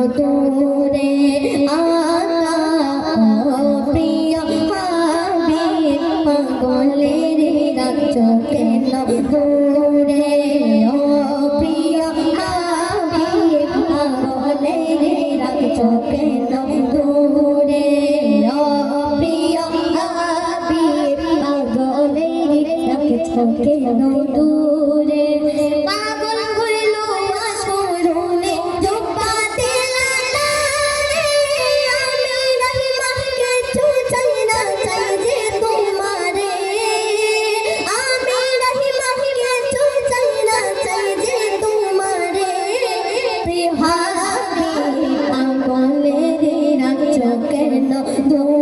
কত দূরে আকা ও প্রিয় হাবিব পাগলের রাখছ কেন দূরে ও প্রিয় হাবিব পাগলের রাখছ পাগল কেন